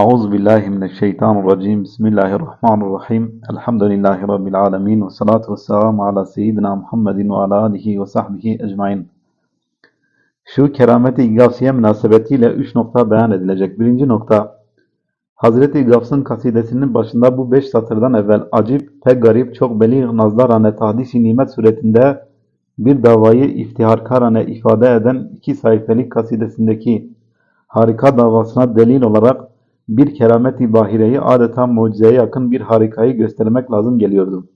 Euzu billahi mineşşeytanirracim. Bismillahirrahmanirrahim. Elhamdülillahi rabbil alamin ve salatu vesselamu ala seyyidina Muhammedin ve ala alihi ve sahbihi ecmaîn. Şu kerameti gavsiye münasebetiyle üç nokta beyan edilecek. Birinci nokta, Hazreti Gavs'ın kasidesinin başında bu beş satırdan evvel acip, pek garip, çok belîğ nazlarane tahdis-i nimet suretinde bir davayı iftiharkarane ifade eden iki sayfelik kasidesindeki harika davasına delil olarak bir keramet-i bahireyi adeta mucizeye yakın bir harikayı göstermek lazım geliyordu.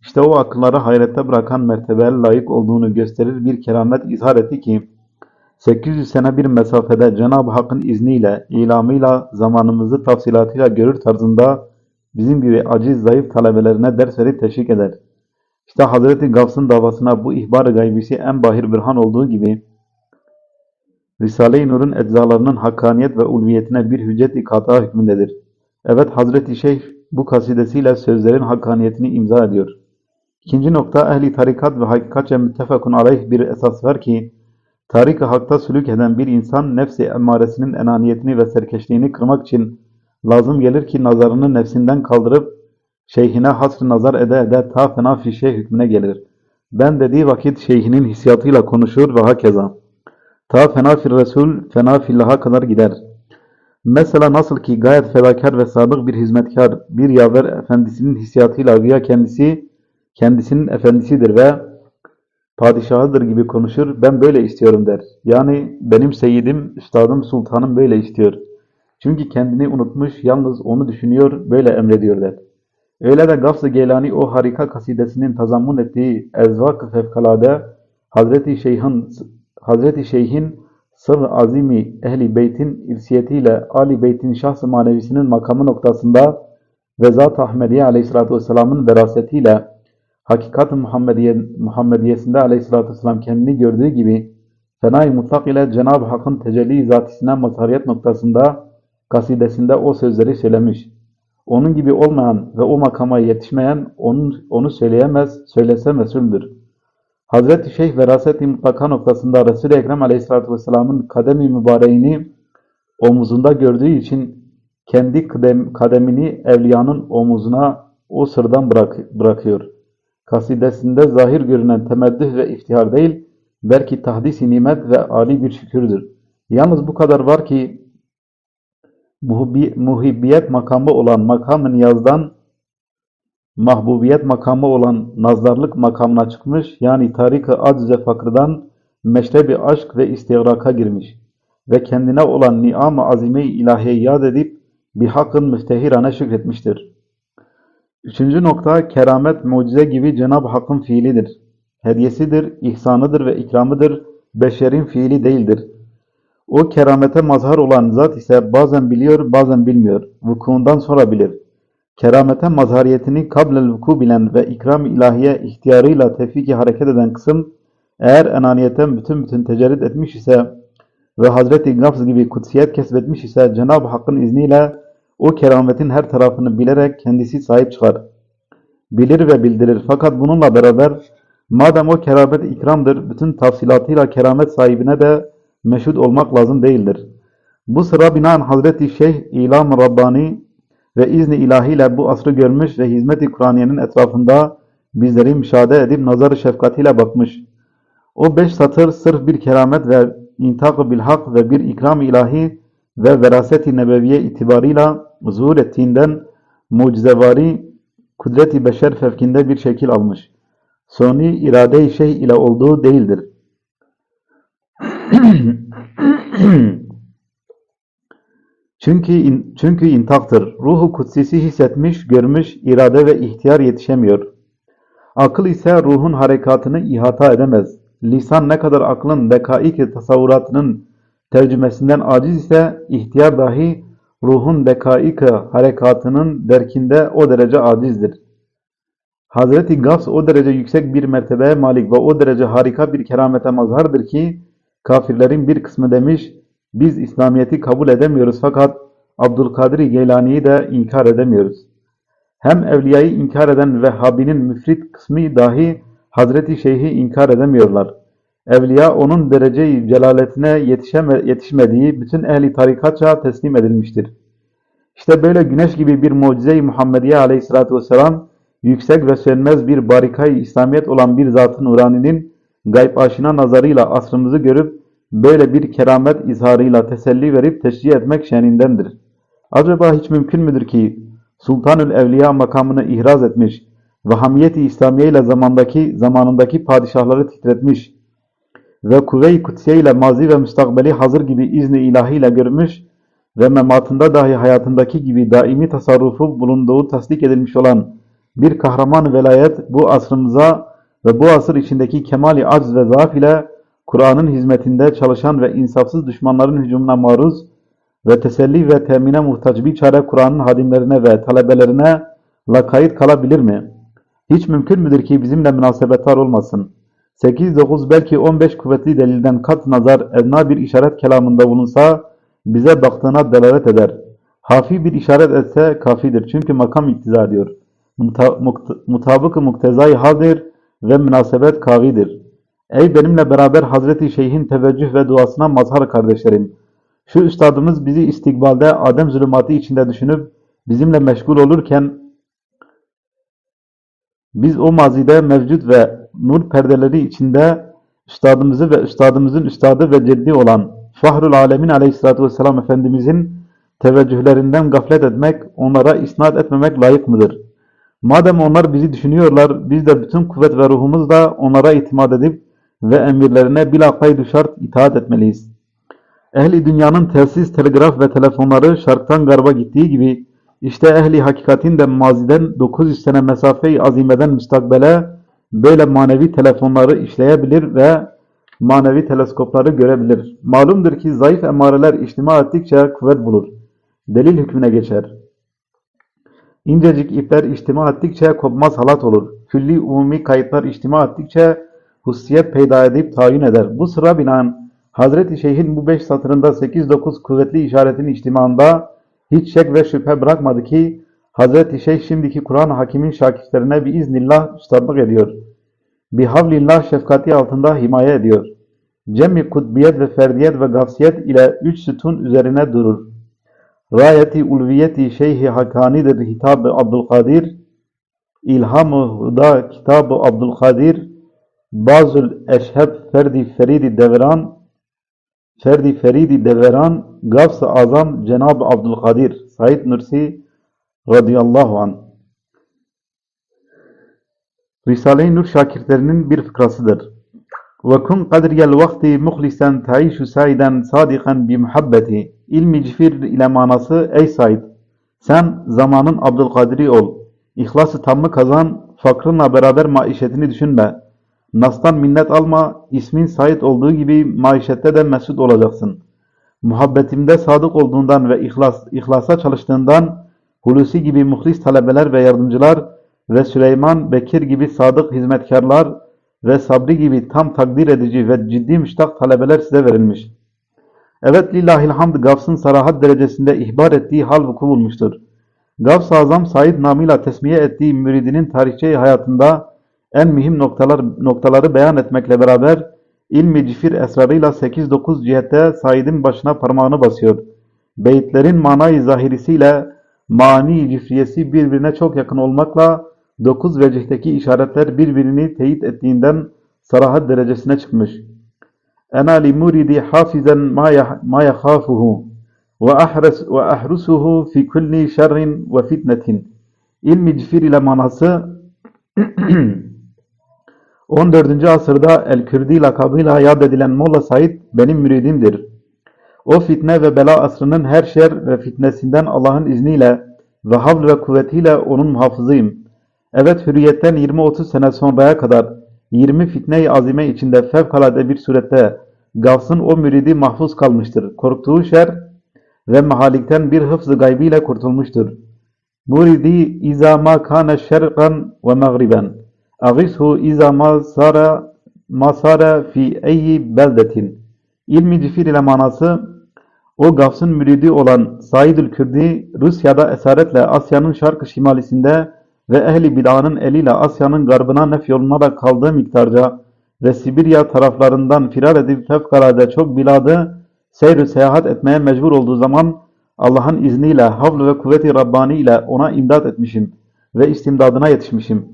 İşte o akılları hayrette bırakan mertebeye layık olduğunu gösterir bir keramet izhar etti ki 800 sene bir mesafede Cenab-ı Hakk'ın izniyle, ilamıyla, zamanımızı tafsilatıyla görür tarzında bizim gibi aciz, zayıf talebelerine ders verip teşvik eder. İşte Hazreti Gavs'ın davasına bu ihbar-ı gaybisi en bahir birhan olduğu gibi Risale-i Nur'un eczalarının hakkaniyet ve ulviyetine bir hüccet-i kata hükmündedir. Evet Hazreti Şeyh bu kasidesiyle sözlerin hakkaniyetini imza ediyor. İkinci nokta ehli tarikat ve hakikatçe müttefakun aleyh bir esas var ki tarik-i hakta sülük eden bir insan nefsi emmaresinin enaniyetini ve serkeşliğini kırmak için lazım gelir ki nazarını nefsinden kaldırıp şeyhine hasr nazar ede ede ta fena fi şeyh hükmüne gelir. Ben dediği vakit şeyhinin hissiyatıyla konuşur ve hakeza. Ta fena fil Resul, fena kadar gider. Mesela nasıl ki gayet fedakar ve sadık bir hizmetkar, bir yaver efendisinin hissiyatıyla güya kendisi, kendisinin efendisidir ve padişahıdır gibi konuşur, ben böyle istiyorum der. Yani benim seyyidim, üstadım, sultanım böyle istiyor. Çünkü kendini unutmuş, yalnız onu düşünüyor, böyle emrediyor der. Öyle de Gafs-ı Geylani o harika kasidesinin tazammun ettiği ezvak-ı fevkalade Hazreti Şeyh'in Hazreti Şeyh'in sır azimi ehli beytin irsiyetiyle Ali beytin şahs-ı manevisinin makamı noktasında ve Zat-ı Ahmediye aleyhissalatü vesselamın verasetiyle hakikat-ı Muhammediye, Muhammediyesinde aleyhissalatü vesselam kendini gördüğü gibi fenai mutlak ile Cenab-ı Hakk'ın tecelli zatisine mazhariyet noktasında kasidesinde o sözleri söylemiş. Onun gibi olmayan ve o makama yetişmeyen onun, onu söyleyemez, söylese mesuldür. Hazreti Şeyh veraset-i mutlaka noktasında Resul-i Ekrem Aleyhisselatü Vesselam'ın kademi mübareğini omuzunda gördüğü için kendi kadem, kademini evliyanın omuzuna o sırdan bırak, bırakıyor. Kasidesinde zahir görünen temeddüh ve iftihar değil, belki tahdis-i nimet ve âli bir şükürdür. Yalnız bu kadar var ki muhibbi, muhibbiyet makamı olan makam-ı niyazdan mahbubiyet makamı olan nazarlık makamına çıkmış, yani tarik-ı acz-ı fakrdan meşrebi aşk ve istigraka girmiş ve kendine olan ni'am-ı azime-i ilahiye yad edip bir hakkın müstehirane şükretmiştir. Üçüncü nokta, keramet, mucize gibi Cenab-ı Hakk'ın fiilidir. Hediyesidir, ihsanıdır ve ikramıdır, beşerin fiili değildir. O keramete mazhar olan zat ise bazen biliyor, bazen bilmiyor. Vukuundan sonra bilir. Keramete mazhariyetini kablel vuku bilen ve ikram ilahiye ihtiyarıyla tevfiki hareket eden kısım eğer enaniyetten bütün bütün tecerrüt etmiş ise ve Hazreti Gafz gibi kutsiyet kesbetmiş ise Cenab-ı Hakk'ın izniyle o kerametin her tarafını bilerek kendisi sahip çıkar. Bilir ve bildirir. Fakat bununla beraber madem o keramet ikramdır, bütün tafsilatıyla keramet sahibine de meşhud olmak lazım değildir. Bu sıra binaen Hazreti Şeyh İlam Rabbani ve izni ilahiyle bu asrı görmüş ve hizmet-i Kur'aniyenin etrafında bizleri müşahede edip nazar-ı şefkatiyle bakmış. O beş satır sırf bir keramet ve intak-ı bilhak ve bir ikram ilahi ve veraset-i nebeviye itibarıyla zuhur ettiğinden mucizevari kudret-i beşer fevkinde bir şekil almış. Soni irade-i şey ile olduğu değildir. Çünkü in, çünkü intaktır. Ruhu kutsisi hissetmiş, görmüş, irade ve ihtiyar yetişemiyor. Akıl ise ruhun harekatını ihata edemez. Lisan ne kadar aklın dekaik tasavvuratının tercümesinden aciz ise ihtiyar dahi ruhun dekaik harekatının derkinde o derece acizdir. Hazreti Gafs o derece yüksek bir mertebeye malik ve o derece harika bir keramete mazhardır ki kafirlerin bir kısmı demiş biz İslamiyet'i kabul edemiyoruz fakat Abdülkadir Geylani'yi de inkar edemiyoruz. Hem evliyayı inkar eden Vehhabi'nin müfrit kısmı dahi Hazreti Şeyh'i inkar edemiyorlar. Evliya onun derece-i celaletine yetişeme, yetişmediği bütün ehli tarikatça teslim edilmiştir. İşte böyle güneş gibi bir mucize-i Muhammediye aleyhissalatü vesselam, yüksek ve sönmez bir barikayı İslamiyet olan bir zat-ı nuraninin gayb aşina nazarıyla asrımızı görüp böyle bir keramet izharıyla teselli verip teşrih etmek şenindendir. Acaba hiç mümkün müdür ki Sultanül Evliya makamını ihraz etmiş ve hamiyeti İslamiye ile zamandaki zamanındaki padişahları titretmiş ve kuvve-i kutsiye ile mazi ve müstakbeli hazır gibi izni ilahiyle görmüş ve mematında dahi hayatındaki gibi daimi tasarrufu bulunduğu tasdik edilmiş olan bir kahraman velayet bu asrımıza ve bu asır içindeki kemali acz ve zaaf ile Kur'an'ın hizmetinde çalışan ve insafsız düşmanların hücumuna maruz ve teselli ve temine muhtaç bir çare Kur'an'ın hadimlerine ve talebelerine lakayt kalabilir mi? Hiç mümkün müdür ki bizimle münasebetler olmasın? 8-9 belki 15 kuvvetli delilden kat nazar evna bir işaret kelamında bulunsa bize baktığına delalet eder. Hafi bir işaret etse kafidir çünkü makam iktiza mukt- mutabık-ı muktezai haldir ve münasebet kavidir. Ey benimle beraber Hazreti Şeyh'in teveccüh ve duasına mazhar kardeşlerim! Şu üstadımız bizi istikbalde Adem zulümatı içinde düşünüp bizimle meşgul olurken biz o mazide mevcut ve nur perdeleri içinde üstadımızı ve üstadımızın üstadı ve ceddi olan Fahrul Alemin Aleyhisselatü Vesselam Efendimizin teveccühlerinden gaflet etmek, onlara isnat etmemek layık mıdır? Madem onlar bizi düşünüyorlar, biz de bütün kuvvet ve ruhumuzla onlara itimat edip ve emirlerine bila kaydu şart itaat etmeliyiz. Ehli dünyanın telsiz, telgraf ve telefonları şarktan garba gittiği gibi işte ehli hakikatin de maziden 900 sene mesafeyi azimeden müstakbele böyle manevi telefonları işleyebilir ve manevi teleskopları görebilir. Malumdur ki zayıf emareler içtima ettikçe kuvvet bulur. Delil hükmüne geçer. İncecik ipler içtima ettikçe kopmaz halat olur. Külli umumi kayıtlar içtima ettikçe hususiyet peyda edip tayin eder. Bu sıra binaen Hazreti Şeyh'in bu beş satırında 8-9 kuvvetli işaretin içtimaında hiç şek ve şüphe bırakmadı ki Hazreti Şeyh şimdiki Kur'an hakimin şakirtlerine biiznillah üstadlık ediyor. Bihavlillah şefkati altında himaye ediyor. Cem-i kutbiyet ve ferdiyet ve gafsiyet ile üç sütun üzerine durur. Rayeti ulviyeti şeyhi hakanidir hitab-ı Abdülkadir. İlham-ı Huda kitab-ı Abdülkadir. Bazül eşheb ferdi feridi devran. Ferdi feridi devran. Gavs-ı azam Cenab-ı Abdülkadir. Said Nursi radıyallahu anh. Risale-i Nur şakirtlerinin bir fıkrasıdır. وَكُنْ قَدْرِيَ الْوَقْتِ مُخْلِسًا تَعِيشُ سَائِدًا صَادِقًا بِمُحَبَّتِ İlmi cifir ile manası ey Said sen zamanın Abdülkadir'i ol. İhlası tammı kazan, fakrınla beraber maişetini düşünme. Nas'tan minnet alma, ismin Said olduğu gibi maişette de mesut olacaksın. Muhabbetimde sadık olduğundan ve ihlas, ihlasa çalıştığından Hulusi gibi muhlis talebeler ve yardımcılar ve Süleyman, Bekir gibi sadık hizmetkarlar ve Sabri gibi tam takdir edici ve ciddi müştak talebeler size verilmiş. Evet lillahil hamd Gavs'ın sarahat derecesinde ihbar ettiği hal vuku bulmuştur. Gavs-ı Azam Said namıyla tesmiye ettiği müridinin tarihçe hayatında en mühim noktalar, noktaları beyan etmekle beraber ilmi cifir esrarıyla 8-9 cihette Said'in başına parmağını basıyor. Beyitlerin manayı zahirisiyle mani cifriyesi birbirine çok yakın olmakla dokuz vecihteki işaretler birbirini teyit ettiğinden sarahat derecesine çıkmış. Ena li muridi hafizan ma yakhafuhu ve ahres ve ahrusuhu fi kulli şerrin ve fitnetin. İlmi cifir ile manası 14. asırda El-Kürdi lakabıyla yad edilen Molla Said benim müridimdir. O fitne ve bela asrının her şer ve fitnesinden Allah'ın izniyle ve havl ve kuvvetiyle onun muhafızıyım. Evet hürriyetten 20-30 sene sonraya kadar 20 fitne-i azime içinde fevkalade bir surette Gavs'ın o müridi mahfuz kalmıştır. Korktuğu şer ve mahalikten bir hıfz-ı gaybiyle kurtulmuştur. Muridi izâ mâ kâne şerqan ve mağriben. Agishu sâra mâ sâra fi eyyi beldetin. İlmi cifir ile manası o Gavs'ın müridi olan Saidül Kürdi Rusya'da esaretle Asya'nın şarkı şimalisinde ve ehli bid'anın eliyle Asya'nın garbına nef yolunarak kaldığı miktarca ve Sibirya taraflarından firar edip fevkalade çok biladı seyr seyahat etmeye mecbur olduğu zaman Allah'ın izniyle, havl ve kuvveti Rabbani ile ona imdad etmişim ve istimdadına yetişmişim.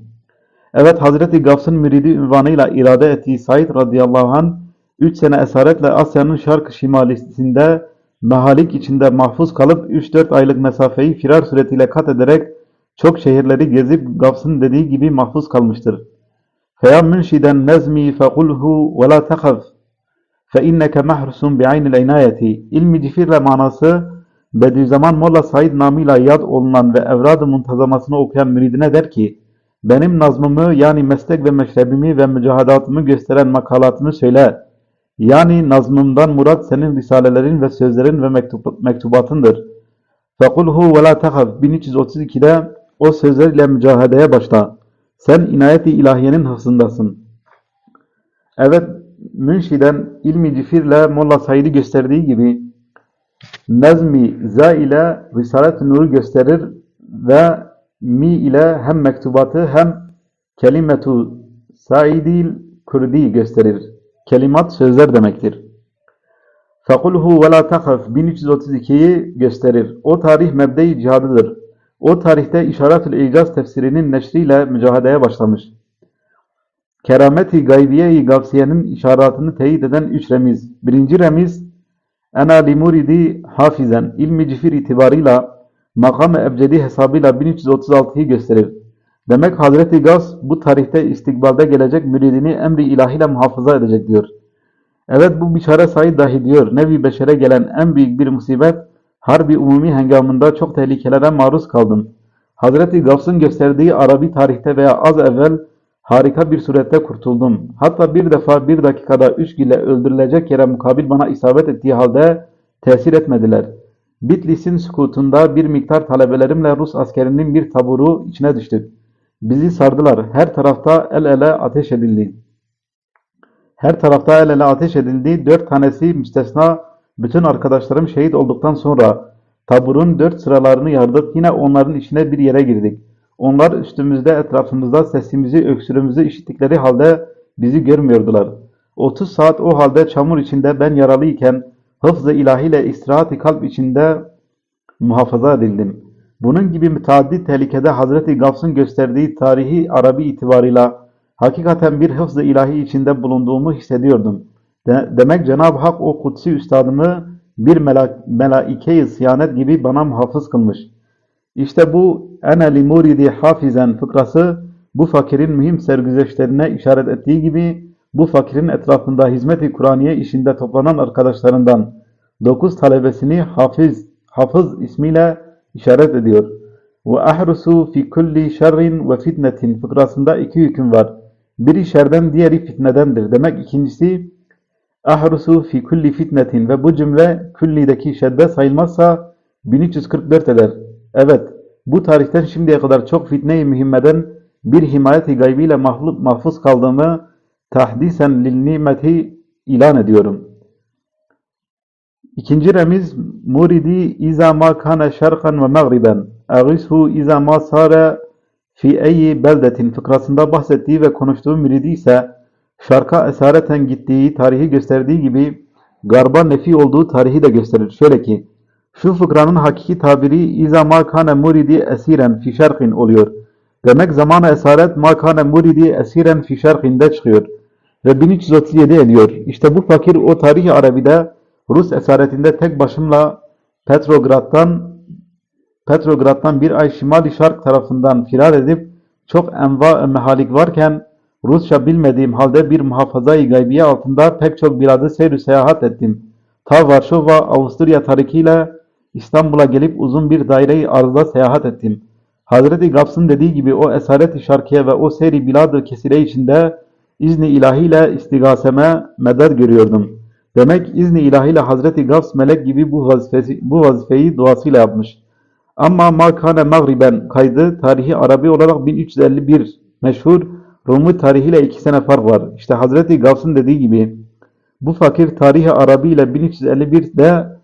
Evet Hazreti Gavs'ın müridi ünvanıyla irade ettiği Said radıyallahu anh 3 sene esaretle Asya'nın şark şimalisinde mehalik içinde mahfuz kalıp 3-4 aylık mesafeyi firar suretiyle kat ederek çok şehirleri gezip Gavs'ın dediği gibi mahfuz kalmıştır. فَيَا مُنْشِدًا نَزْمِي فَقُلْهُ وَلَا تَخَفْ فَاِنَّكَ مَحْرُسٌ بِعَيْنِ الْاِنَايَةِ İlmi cifirle manası Bediüzzaman Molla Said namıyla yad olunan ve evrad-ı muntazamasını okuyan müridine der ki benim nazmımı yani meslek ve meşrebimi ve mücahadatımı gösteren makalatını söyle. Yani nazmımdan murat senin risalelerin ve sözlerin ve mektup, mektubatındır. فَقُلْهُ وَلَا تَخَفْ 1332'de o sözlerle mücahedeye başla. Sen inayeti ilahiyenin hıfzındasın. Evet, Münşiden ilmi cifirle Molla Said'i gösterdiği gibi Nezmi za ile Risalet-i Nur'u gösterir ve mi ile hem mektubatı hem kelimetu saidil kurdi gösterir. Kelimat sözler demektir. Fekulhu ve la takhaf 1332'yi gösterir. O tarih mebde-i cihadıdır. O tarihte İşaret-ül İcaz tefsirinin neşriyle mücahedeye başlamış. Keramet-i Gaybiye-i Gavsiye'nin işaretini teyit eden üç remiz. Birinci remiz, Ena limuridi hafizen, ilmi cifir itibarıyla, makam-ı ebcedi hesabıyla 1336'yı gösterir. Demek Hazreti Gavs bu tarihte istikbalde gelecek müridini emri ilahiyle muhafaza edecek diyor. Evet bu bişare sayı dahi diyor. Nevi beşere gelen en büyük bir musibet, harbi umumi hengamında çok tehlikelere maruz kaldım. Hazreti Gavs'ın gösterdiği Arabi tarihte veya az evvel harika bir surette kurtuldum. Hatta bir defa bir dakikada üç ile öldürülecek yere mukabil bana isabet ettiği halde tesir etmediler. Bitlis'in sükutunda bir miktar talebelerimle Rus askerinin bir taburu içine düştük. Bizi sardılar. Her tarafta el ele ateş edildi. Her tarafta el ele ateş edildi. Dört tanesi müstesna bütün arkadaşlarım şehit olduktan sonra taburun dört sıralarını yardık. Yine onların içine bir yere girdik. Onlar üstümüzde etrafımızda sesimizi öksürümüzü işittikleri halde bizi görmüyordular. 30 saat o halde çamur içinde ben yaralıyken hıfz-ı ilahiyle istirahat-i kalp içinde muhafaza edildim. Bunun gibi müteaddit tehlikede Hazreti Gavs'ın gösterdiği tarihi Arabi itibarıyla hakikaten bir hıfz-ı ilahi içinde bulunduğumu hissediyordum. De demek Cenab-ı Hak o kutsi üstadımı bir mela melaike-i siyanet gibi bana muhafız kılmış. İşte bu ene li muridi hafizen fıkrası bu fakirin mühim sergüzeşlerine işaret ettiği gibi bu fakirin etrafında hizmet-i Kur'aniye işinde toplanan arkadaşlarından dokuz talebesini hafiz, hafız ismiyle işaret ediyor. Ve ahrusu fi kulli şerrin ve fitnetin fıkrasında iki hüküm var. Biri şerden diğeri fitnedendir. Demek ikincisi ahrusu fi kulli fitnetin ve bu cümle küllideki şedde sayılmazsa 1344 eder. Evet, bu tarihten şimdiye kadar çok fitne-i mühimmeden bir himayet-i gaybiyle mahfuz kaldığımı tahdisen lil nimeti ilan ediyorum. İkinci remiz muridi iza ma kana şerqan ve mağriben agishu iza ma sara fi eyyi beldetin fıkrasında bahsettiği ve konuştuğu müridi ise şarka esareten gittiği tarihi gösterdiği gibi garba nefi olduğu tarihi de gösterir. Şöyle ki şu fıkranın hakiki tabiri iza ma kana muridi esiren fi şerqin oluyor. Demek zamanı esaret ma kana muridi esiren fi şerqinde çıkıyor. Ve 1337 ediyor. İşte bu fakir o tarihi Arabi'de Rus esaretinde tek başımla Petrograd'dan Petrograd'dan bir ay şimali şark tarafından firar edip çok enva mehalik varken Rusça bilmediğim halde bir muhafaza-i gaybiye altında pek çok biradı seyir seyahat ettim. Ta Varşova, Avusturya tarikiyle İstanbul'a gelip uzun bir daire-i arzda seyahat ettim. Hazreti Gafs'ın dediği gibi o esaret-i şarkiye ve o seyri bilad-ı kesire içinde izni ilahiyle istigaseme medet görüyordum. Demek izni ilahiyle Hazreti Gafs melek gibi bu, vazifesi, bu vazifeyi duasıyla yapmış. Ama Makane Magriben kaydı tarihi Arabi olarak 1351 meşhur Rumi tarihiyle iki sene fark var. İşte Hazreti Gavs'ın dediği gibi bu fakir tarihi Arabi ile 1351'de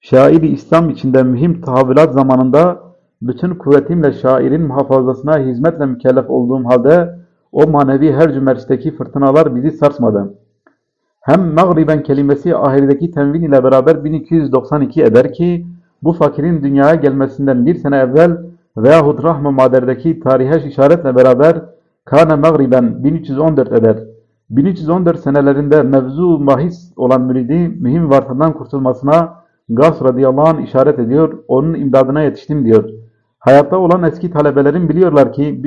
şairi İslam içinde mühim tahavvülat zamanında bütün kuvvetimle şairin muhafazasına hizmetle mükellef olduğum halde o manevi her cümerçteki fırtınalar bizi sarsmadı. Hem Magriben kelimesi ahirdeki tenvin ile beraber 1292 eder ki bu fakirin dünyaya gelmesinden bir sene evvel veyahut Rahm-ı Mader'deki tarihe işaretle beraber Kâne Mağriben 1314 eder. 1314 senelerinde mevzu mahis olan müridi mühim vartadan kurtulmasına Gavs radıyallahu anh işaret ediyor, onun imdadına yetiştim diyor. Hayatta olan eski talebelerin biliyorlar ki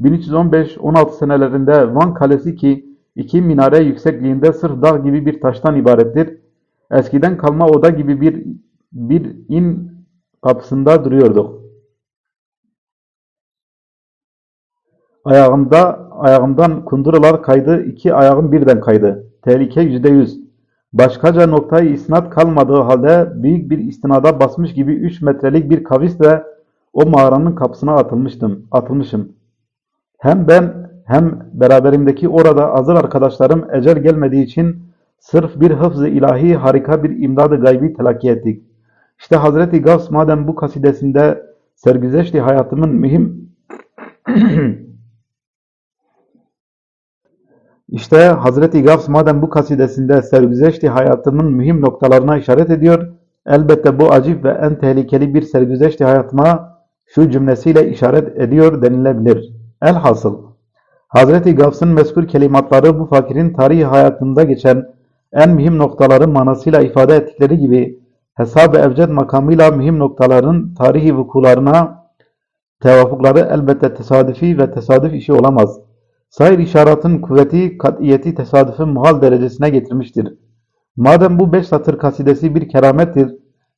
1314-1315-16 senelerinde Van Kalesi ki iki minare yüksekliğinde sırf dağ gibi bir taştan ibarettir. Eskiden kalma oda gibi bir bir in kapısında duruyorduk. Ayağımda, ayağımdan kunduralar kaydı, iki ayağım birden kaydı. Tehlike yüzde yüz. Başkaca noktayı isnat kalmadığı halde büyük bir istinada basmış gibi üç metrelik bir kavisle o mağaranın kapısına atılmıştım, atılmışım. Hem ben hem beraberimdeki orada azır arkadaşlarım ecel gelmediği için sırf bir hıfz-ı ilahi harika bir imdad-ı gaybi telakki ettik. İşte Hazreti Gavs madem bu kasidesinde sergüzeşti hayatımın mühim İşte Hazreti Gavs madem bu kasidesinde sergüzeşti hayatımın mühim noktalarına işaret ediyor, elbette bu acip ve en tehlikeli bir sergüzeşti hayatıma şu cümlesiyle işaret ediyor denilebilir. Elhasıl, Hazreti Gavs'ın mezkur kelimatları bu fakirin tarihi hayatında geçen en mühim noktaları manasıyla ifade ettikleri gibi hesab-ı evced makamıyla mühim noktaların tarihi vukularına tevafukları elbette tesadüfi ve tesadüf işi olamaz. Sair işaretin kuvveti, katiyeti tesadüfün muhal derecesine getirmiştir. Madem bu beş satır kasidesi bir keramettir,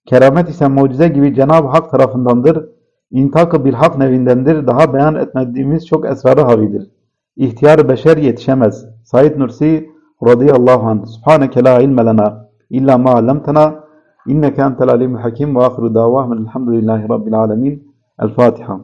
keramet ise mucize gibi Cenab-ı Hak tarafındandır, intak-ı bilhak nevindendir, daha beyan etmediğimiz çok esrarı havidir. İhtiyar beşer yetişemez. Said Nursi radıyallahu anh. Subhaneke la ilme lena illa ma allamtena inneke entel alimul hakim ve ahiru davahmen elhamdülillahi rabbil alemin. El Fatiha.